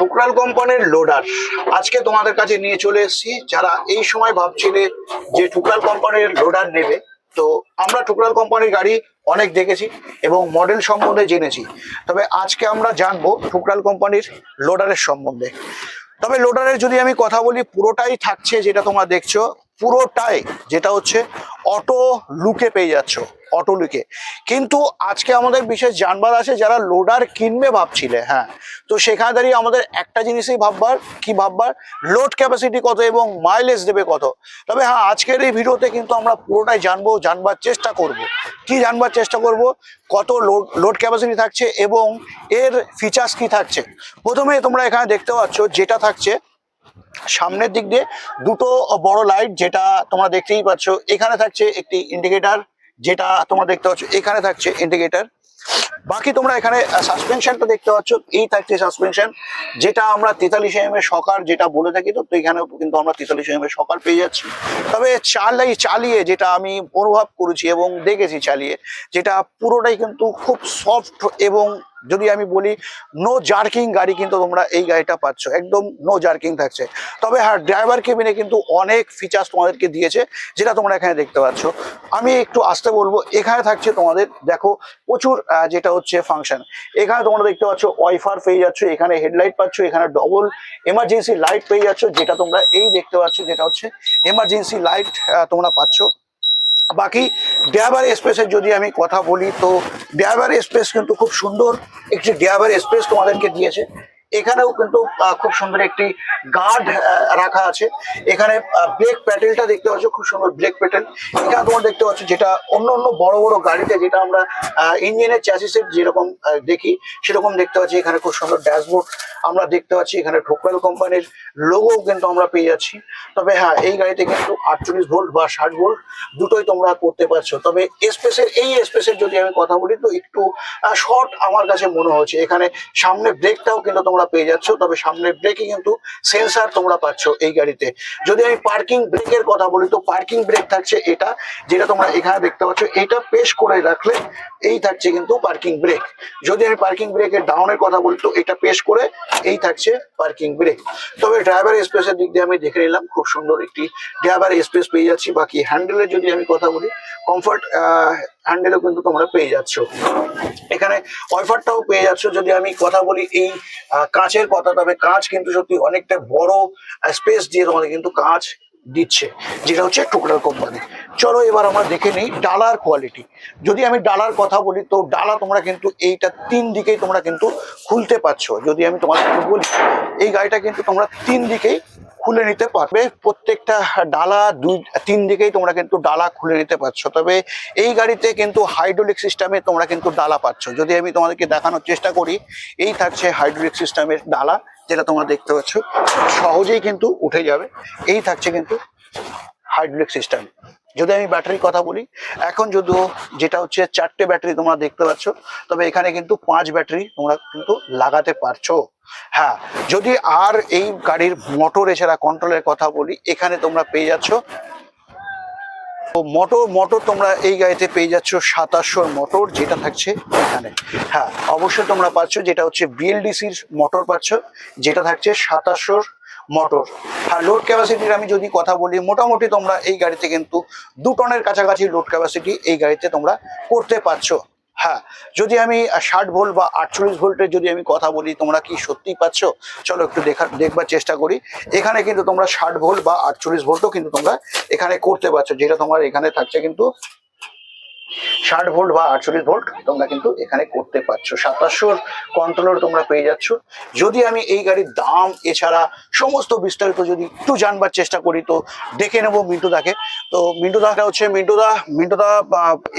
ঠুকরাল কোম্পানির লোডার আজকে তোমাদের কাছে নিয়ে চলে এসেছি। যারা এই সময় ভাবছিলে যে ঠুকরাল কোম্পানির লোডার নেবে, তো আমরা ঠুকরাল কোম্পানির গাড়ি অনেক দেখেছি এবং মডেল সম্বন্ধে জেনেছি। তবে আজকে আমরা জানব ঠুকরাল কোম্পানির লোডারের সম্বন্ধে। তবে লোডারের যদি আমি কথা বলি, পুরোটাই থাকছে যেটা তোমরা দেখছ। পুরোটাই যেটা হচ্ছে অটো লুকে পেয়ে যাচ্ছ, অটো লুকে। কিন্তু আজকে আমাদের বিশেষ জানবার আছে যারা লোডার কিনবে ভাবছিলে হ্যাঁ। তো সেখানে দাঁড়িয়ে আমাদের একটা জিনিসই ভাববার, কি ভাববার? লোড ক্যাপাসিটি কত এবং মাইলেজ দেবে কত? তবে হ্যাঁ আজকের এই ভিডিওতে কিন্তু আমরা পুরোটাই জানব, জানবার চেষ্টা করব। কি জানবার চেষ্টা করব? কত লোড লোড ক্যাপাসিটি থাকছে এবং এর ফিচার্স কি থাকছে? প্রথমে তোমরা এখানে দেখতে পাচ্ছ যেটা থাকছে সামনের দিক দিয়ে দুটো বড় লাইট যেটা তোমরা দেখতেই পাচ্ছ, এখানে থাকছে একটি ইন্ডিকেটার যেটা তোমরা দেখতে পাচ্ছ, এখানে থাকছে ইন্ডিকেটার বাকি তোমরা এখানে সাসপেনশনটা দেখতে পাচ্ছ, এই থাকছে সাসপেনশন যেটা আমরা তেতাল্লিশ এম এর সকার যেটা বলে থাকি, তো এখানেও কিন্তু আমরা তেতাল্লিশ এম এর সকার পেয়ে যাচ্ছি। তবে চালাই, চালিয়ে যেটা আমি অনুভব করেছি এবং দেখেছি চালিয়ে, যেটা পুরোটাই কিন্তু খুব সফট এবং যদি আমি বলি নো জার্কিং গাড়ি কিন্তু তোমরা এই গাড়িটা পাচ্ছ। একদম নো জার্কিং থাকছে। তবে হ্যাঁ ড্রাইভার কেবিনে কিন্তু অনেক ফিচার্স তোমাদেরকে দিয়েছে, যেটা তোমরা এখানে দেখতে পাচ্ছ। আমি একটু আসতে বলব, এখানে থাকছে তোমাদের, দেখো, প্রচুর যেটা হচ্ছে ফাংশন এখানে তোমরা দেখতে পাচ্ছ, ওয়াইফার পেয়ে যাচ্ছ, এখানে হেডলাইট পাচ্ছ, এখানে ডবল এমার্জেন্সি লাইট পেয়ে যাচ্ছ, যেটা তোমরা এই দেখতে পাচ্ছ, যেটা হচ্ছে এমার্জেন্সি লাইট তোমরা পাচ্ছ। বাকি ড্যাবার স্পেসের যদি আমি কথা বলি, তো ড্যাবার স্পেস কিন্তু খুব সুন্দর। একটি ড্যাবার স্পেস তোমাদেরকে দিয়েছে। এখানেও কিন্তু খুব সুন্দর একটি গার্ড রাখা আছে। এখানে ব্রেক প্যাটেলটা দেখতে পাচ্ছ, খুব সুন্দর ব্রেক প্যাটেল। এখানে তোমার দেখতে পাচ্ছ যেটা অন্য অন্য বড় বড় গাড়িতে যেটা আমরা ইঞ্জিনের চ্যাসিসের যেরকম দেখি, সেরকম দেখতে পাচ্ছি। এখানে খুব সুন্দর ড্যাশবোর্ড আমরা দেখতে পাচ্ছি। এখানে ঠোকরাল কোম্পানির লোগো কিন্তু আমরা পেয়ে যাচ্ছি। তবে হ্যাঁ এই গাড়িতে কিন্তু আটচল্লিশ ভোল্ট বা ষাট ভোল্ট দুটোই তোমরা করতে পারছ। তবে স্পেসের এই স্পেসের যদি আমি কথা বলি, তো একটু শর্ট আমার কাছে মনে হচ্ছে। এখানে সামনে ব্রেকটাও কিন্তু তোমরা পেয়ে যাচ্ছ, তবে সামনের ব্রেকে কিন্তু সেন্সার তোমরা পাচ্ছ এই গাড়িতে। যদি আমি পার্কিং ব্রেকের কথা বলি, তো পার্কিং ব্রেক থাকছে এটা, যেটা তোমরা এখানে দেখতে পাচ্ছ। এটা পেশ করে রাখলে এই থাকছে কিন্তু পার্কিং ব্রেক যদি আমি পার্কিং ব্রেকের ডাউনের কথা বলি, তো এটা পেশ করে এই থাকছে পার্কিং ব্রেক তবে ড্রাইভার স্পেসের দিক দিয়ে আমি দেখে নিলাম, খুব সুন্দর একটি ড্রাইভার স্পেস পেয়ে যাচ্ছি। বাকি হ্যান্ডেলের যদি আমি কথা বলি কমফর্ট হ্যান্ডেলও কিন্তু তোমরা পেয়ে যাচ্ছ। এখানে ওয়াইফারটাও পেয়ে যাচ্ছ। যদি আমি কথা বলি এই কাঁচের কথা তবে কাঁচ কিন্তু সত্যি অনেকটা বড় স্পেস দিয়ে তোমাদের কিন্তু কাঁচ দিচ্ছে, যেটা হচ্ছে টুকরার কোম্পানি চলো এবার আমরা দেখে নিই ডালার কোয়ালিটি যদি আমি ডালার কথা বলি, তো ডালা তোমরা কিন্তু এইটা তিন দিকেই তোমরা কিন্তু খুলতে পারছ। যদি আমি তোমাদেরকে বলি, এই গাড়িটা কিন্তু তোমরা তিন দিকেই খুলে নিতে পারবে। প্রত্যেকটা ডালা দুই, তিন দিকেই তোমরা কিন্তু ডালা খুলে নিতে পারছ। তবে এই গাড়িতে কিন্তু হাইড্রোলিক সিস্টেমে তোমরা কিন্তু ডালা পাচ্ছ। যদি আমি তোমাদেরকে দেখানোর চেষ্টা করি, এই থাকছে হাইড্রোলিক সিস্টেমের ডালা, যেটা তোমরা দেখতে পাচ্ছ। সহজেই কিন্তু উঠে যাবে। এই থাকছে কিন্তু হাইড্রোলিক সিস্টেম যদি আমি ব্যাটারির কথা বলি, এখন যদিও যেটা হচ্ছে চারটে ব্যাটারি তোমরা দেখতে পাচ্ছ, তবে এখানে কিন্তু পাঁচ ব্যাটারি তোমরা কিন্তু লাগাতে পারছ। হ্যাঁ যদি আর এই গাড়ির মোটর এছাড়া কন্ট্রোলের কথা বলি, এখানে তোমরা পেয়ে যাচ্ছ মোটর মোটর তোমরা এই গাড়িতে পেয়ে যাচ্ছ সাতাশশোর মোটর যেটা থাকছে এখানে। হ্যাঁ অবশ্যই তোমরা পাচ্ছ, যেটা হচ্ছে বিএলডিসির মোটর পাচ্ছ, যেটা থাকছে সাতাশশোর মোটর আর লোড ক্যাপাসিটির আমি যদি কথা বলি, মোটামুটি তোমরা এই গাড়িতে কিন্তু দু টনের কাছাকাছি লোড ক্যাপাসিটি এই গাড়িতে তোমরা করতে পারছ। হ্যাঁ যদি আমি ষাট ভোল্ট বা আটচল্লিশ ভোল্টের যদি আমি কথা বলি, তোমরা কি সত্যিই পাচ্ছ চলো একটু দেখা, দেখবার চেষ্টা করি। এখানে কিন্তু তোমরা ষাট ভোল্ট বা আটচল্লিশ ভোল্টও কিন্তু তোমরা এখানে করতে পারছ, যেটা তোমার এখানে থাকছে কিন্তু ষাট ভোল্ট বা আটচল্লিশ ভোল্ট তোমরা কিন্তু এখানে করতে পারছ। সাতাশশোর কন্ট্রোলার তোমরা পেয়ে যাচ্ছ। যদি আমি এই গাড়ির দাম এছাড়া সমস্ত বিস্তারিত যদি একটু জানবার চেষ্টা করি তো দেখে নেব মিন্টুদাকে তো মিন্টুদাটা হচ্ছে মিন্টুদা মিন্টুদা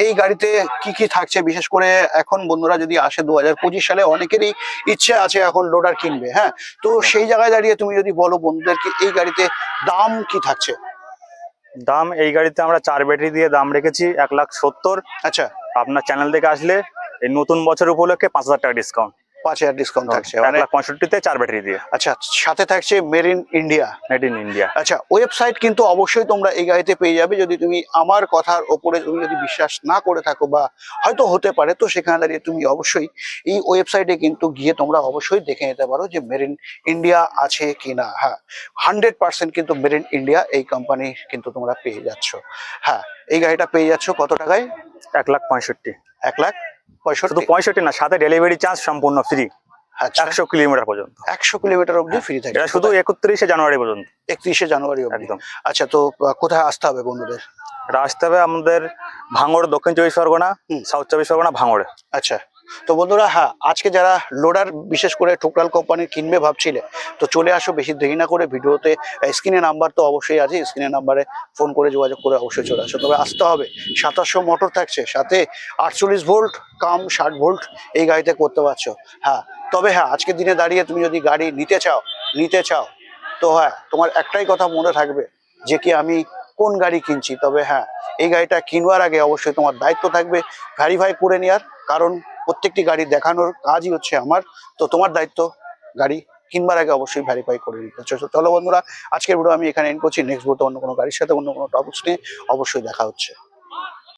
এই গাড়িতে কি কি থাকছে? বিশেষ করে এখন বন্ধুরা যদি আসে দু হাজার পঁচিশ সালে অনেকেরই ইচ্ছে আছে এখন লোডার কিনবে হ্যাঁ? তো সেই জায়গায় দাঁড়িয়ে তুমি যদি বলো বন্ধুদেরকে এই গাড়িতে দাম কি থাকছে? দাম এই গাড়িতে আমরা চার ব্যাটারি দিয়ে দাম রেখেছি এক লাখ সত্তর। আচ্ছা। আপনার চ্যানেল থেকে আসলে এই নতুন বছর উপলক্ষে পাঁচ হাজার টাকা ডিসকাউন্ট পাঁচ হাজার ডিসকাউন্ট থাকছে। এক মানে লাখ পঁয়ষট্টিতে চার ব্যাটারি দিয়ে। আচ্ছা সাথে থাকছে made in India made in India আচ্ছা ওয়েবসাইট কিন্তু অবশ্যই তোমরা এই গাড়িতে পেয়ে যাবে। যদি তুমি আমার কথার ওপরে তুমি যদি বিশ্বাস না করে থাকো বা হয়তো হতে পারে তো সেখানে দাঁড়িয়ে তুমি অবশ্যই এই ওয়েবসাইটে কিন্তু গিয়ে তোমরা অবশ্যই দেখে নিতে পারো যে মেড ইন ইন্ডিয়া আছে কি না হ্যাঁ হান্ড্রেড পার্সেন্ট কিন্তু মেড ইন ইন্ডিয়া এই কোম্পানি কিন্তু তোমরা পেয়ে যাচ্ছ। হ্যাঁ এই গাড়িটা পেয়ে যাচ্ছ কত টাকায়? এক লাখ পঁয়ষট্টি। এক লাখ শুধু পঁয়ষট্টি না সাথে ডেলিভারি চার্জ সম্পূর্ণ ফ্রি আচ্ছা। একশো কিলোমিটার পর্যন্ত। একশো কিলোমিটার অবধি ফ্রি থাকে। এটা শুধু একত্রিশে জানুয়ারি পর্যন্ত। একত্রিশে জানুয়ারি অবধি। একদম। আচ্ছা তো কোথায় আসতে হবে বন্ধুদের? এটা আসতে হবে আমাদের ভাঙড় দক্ষিণ চব্বিশ পরগনা। সাউথ চব্বিশ পরগনা ভাঙড়ে। আচ্ছা। তো বন্ধুরা হ্যাঁ আজকে যারা লোডার বিশেষ করে টোকরাল কোম্পানির কিনবে ভাবছিলে, তো চলে আসো বেশি দেরি না করে ভিডিওতে স্ক্রিনে নাম্বার তো অবশ্যই আছে স্ক্রিনে নাম্বারে ফোন করে যোগাযোগ করে অবশ্যই চলে আসো। তবে আসতে হবে, সাতাশশো মোটর থাকছে, সাথে আটচল্লিশ ভোল্ট কাম ষাট ভোল্ট এই গাড়িতে করতে পারছ। হ্যাঁ তবে হ্যাঁ আজকের দিনে দাঁড়িয়ে তুমি যদি গাড়ি নিতে চাও নিতে চাও, তো হ্যাঁ তোমার একটাই কথা মনে থাকবে যে কি আমি কোন গাড়ি কিনছি? তবে হ্যাঁ এই গাড়িটা কিনবার আগে অবশ্যই তোমার দায়িত্ব থাকবে ভ্যারিফাই করে নেওয়ার, কারণ প্রত্যেকটি গাড়ি দেখানোর কাজই হচ্ছে আমার। তো তোমার দায়িত্ব গাড়ি কিনবার আগে অবশ্যই ভ্যারিফাই করে নিতে চলো বন্ধুরা, আজকের ভিডিও আমি এখানে এন্ড করছি। নেক্সট ভিডিও অন্য কোনো গাড়ির সাথে অন্য কোনো টপিক্স নিয়ে অবশ্যই দেখা হচ্ছে।